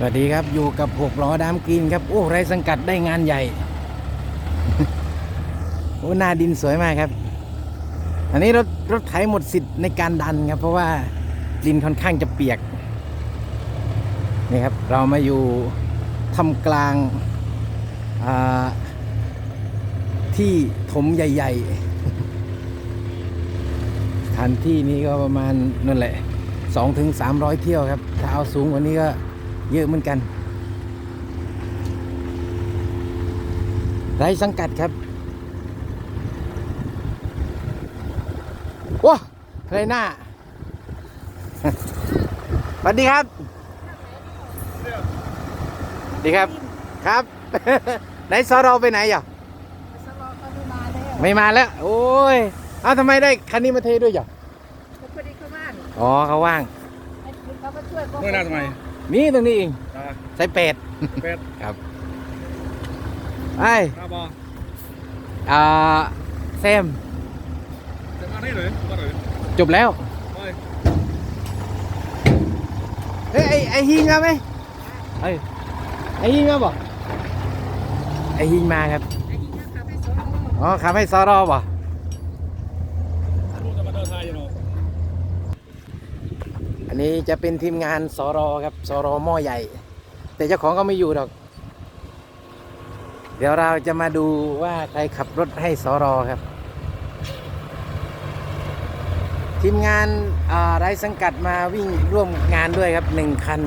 สวัสดีครับอยู่กับหกล้อดามกรีนครับ โอ้ไรสังกัดได้งานใหญ่ โอ้หน้าดินสวยมากครับ อันนี้รถรถไถหมดสิทธิ์ในการดันครับ เพราะว่าดินค่อนข้างจะเปียกนี่ครับ เรามาอยู่ทำกลางาที่ถมใหญ่ ๆ สถานที่นี้ก็ประมาณนั่นแหละสองถึงสามร้อยเที่ยวครับ ถ้าเอาสูงกว่านี้ก็ เยอะเหมือนกันไรสังกัดครับว้าไรหน้าสวัสดีครับ ดีครับ ครับ ไหนซอเราไปไหนอะสลอเขาไม่มาแล้วไม่มาแล้ว โอ้ย เอ้าทำไมได้คันนี้มาเทด้วยอะเขาพอดีเขาว่าง อ๋อเขาว่างไอ้คุณเขามาช่วยก็เมื่อหน้าทำไม นี่ตรงนี้เองตาใส่เป็ดเป็ดครับไอ้ตาบออ่าแซมจะมาได้หรือมาหรือจบแล้วไม่เฮ้ยไอไอฮิงมาไหมเอ้ยไอฮิงมาบอกไอฮิงมาครับไอ้ที่เขาขับให้สลออ๋อขับให้ซอรอบ่ รู้จะมาเดินไทยอยู่เนาะ อั นี้จะเป็นทีมงานสรครับสรหม้อใหญ่ แต่เจ้าของก็ไม่อยู่หรอก เดี๋ยวเราจะมาดูว่าใครขับรถให้สรครับ ทีมงานอ่าไร้สังกัดมาวิ่งร่วมงานด้วยครับหนึ่งคัน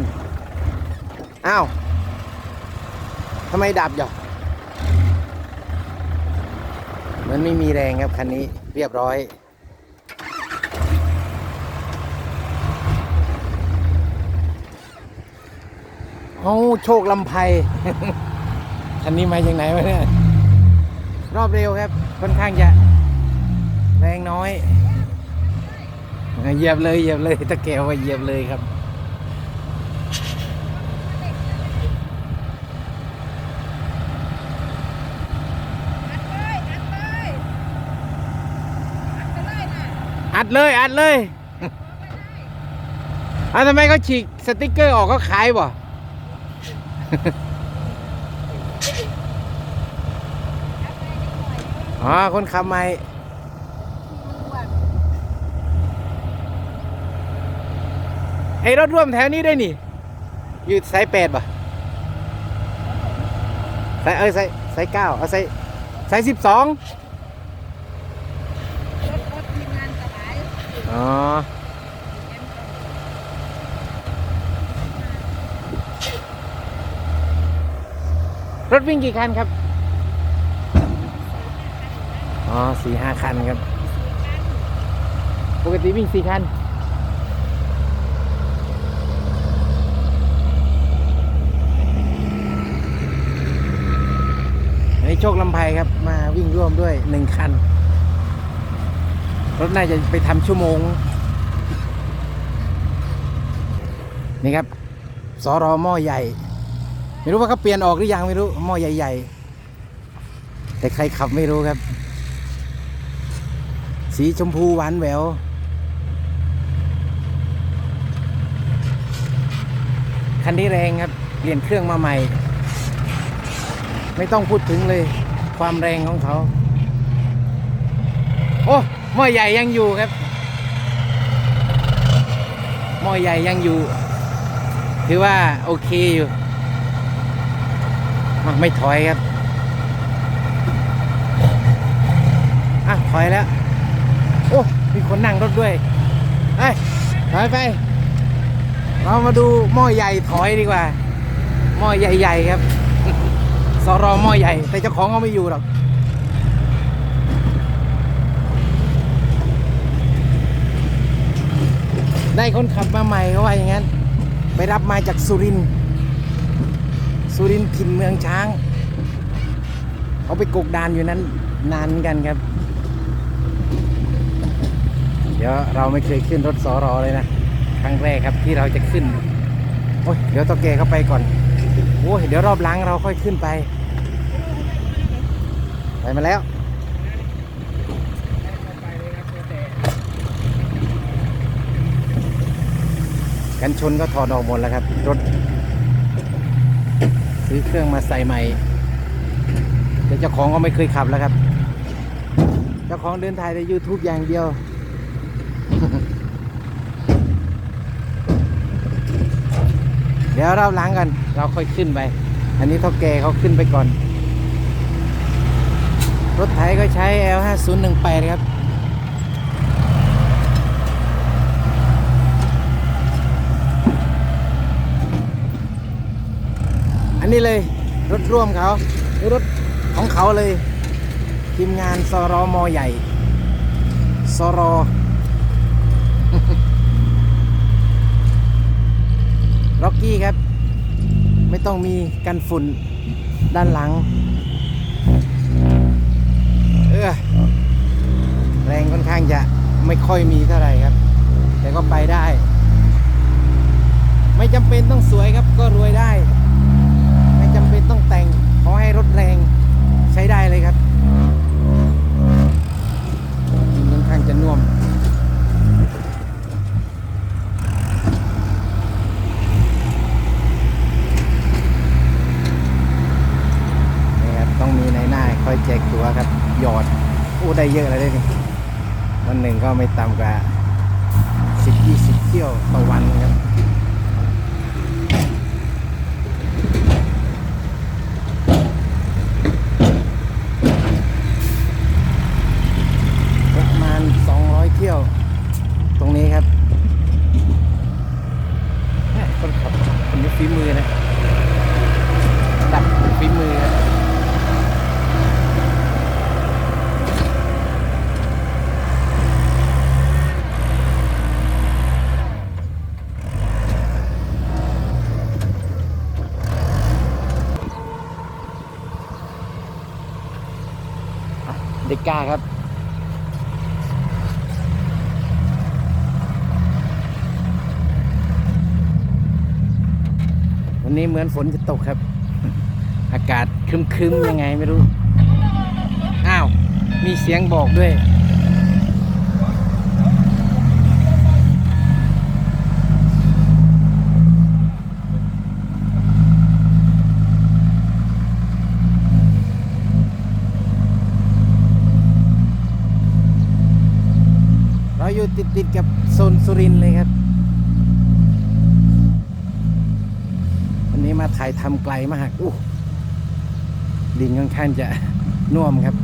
อ้าวทำไมดับหยอกมันไม่มีแรงครับคันนี้เรียบร้อย เอาโชคลำไพคันนี้มาจากไหนวะเนี่ย รอบเร็วครับ ค่อนข้างจะแรงน้อย เหยียบเลยเหยียบเลยตะแกวว่าเหยียบเลยครับอัดเลยอัดเลยอัดไปเลยน่ะอัดเลยอัดเลยอะทำไมเขาฉีกสติกเกอร์ออกเขาขายบ่ อัดไปนิดหน่อยอ๋อ คนขับไม่อ้วนไอ้รถร่วมแถวนี้ได้นี่ อยู่สายแปดป่ะสายเอ้ยสายสายเก้าเอาสายสายสิบสองรถรถทีมงานสลายอ๋อ รถวิ่งกี่คันครับ อ๋อสี่ห้าคันครับ ปกติวิ่งสี่คันในโชคลำไพครับ มาวิ่งร่วมด้วยหนึ่งคัน รถน่าจะไปทำชั่วโมง นี่ครับสอรอหม้อใหญ่ ไม่รู้ว่าเขาเปลี่ยนออกหรือยังไม่รู้หม้อใหญ่ๆ แต่ใครขับไม่รู้ครับ สีชมพูหวานแหววคันนี้แรงครับเปลี่ยนเครื่องมาใหม่ ไม่ต้องพูดถึงเลย ความแรงของเขา โอ้หม้อใหญ่ยังอยู่ครับหม้อใหญ่ยังอยู่ ถือว่าโอเคอยู่ ไม่ถอยครับอะถอยแล้ว โอ้ มีคนนั่งรถด้วยเอ้ยถอยไป เรามาดูหม้อใหญ่ถอยดีกว่า หม้อใหญ่ๆครับสรอหม้อใหญ่ แต่เจ้าของเขาไม่อยู่หรอกได้คนขับมาใหม่เขาว่าอย่างนั้น ไปรับมาจากสุรินทร์ สุรินทร์ถิ่นเมืองช้าง เขาไปกกดานอยู่นั้นนานกันครับ เดี๋ยวเราไม่เคยขึ้นรถสอรอเลยนะ ครั้งแรกครับที่เราจะขึ้น โอ้ยเดี๋ยวตัวแกเข้าไปก่อน โอ้ยเดี๋ยวรอบหลังเราค่อยขึ้นไป ไปมาแล้วกันชนก็ถอดออกหมดแล้วครับ รถ ซื้อเครื่องมาใส่ใหม่แต่เจ้าของก็ไม่เคยขับแล้วครับ เจ้าของเดินถ่ายใน YouTube อย่างเดียวเดี๋ยวเราล้างกัน เราค่อยขึ้นไป อันนี้เท่าแกเขาขึ้นไปก่อน รถไถก็ใช้ L5018 ครับ อั นี้เลย รถร่วมเขารถของเขาเลยทีมงานสรมใหญ่สรร็อกกี้ครับ ไม่ต้องมีกันฝุ่นด้านหลัง เออแรงค่อนข้างจะไม่ค่อยมีเท่าไหร่ครับ แต่ก็ไปได้ ไม่จำเป็นต้องสวยครับก็รวยได้ ไม่จำเป็นต้องแต่ง ขอให้รถแรงใช้ได้เลยครับค่อนข้างจะน่วม นี่ครับ ต้องมีในหน้าคอยแจกตัวครับ หยอดโอ้ ได้เยอะเลยได้นี่วันหนึ่งก็ไม่ต่ำกว่าสิบยี่สิบเที่ยวต่อวันครับประมาณ200เที่ยว ตรงนี้ครับแม่คนขับคนนี้ฝีมือนะดับฝีมือครับอะ เด็กกล้าครับ วันนี้เหมือนฝนจะตกครับ อากาศคึมๆยังไงไม่รู้ อ้าว มีเสียงบอกด้วย อยู่ติดๆกับโซนสุรินเลยครับ วันนี้มาถ่ายทำไกลมากอู้ดินค่อนข้างจะน่วมครับ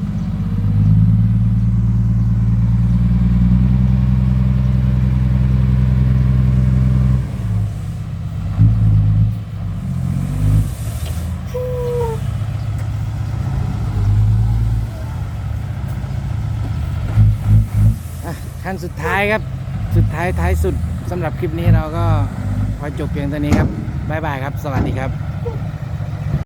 สุดท้ายครับ สุดท้ายท้ายสุดสำหรับคลิปนี้เราก็พอจบเพียงเท่านี้ครับบ๊ายบายครับ สวัสดีครับ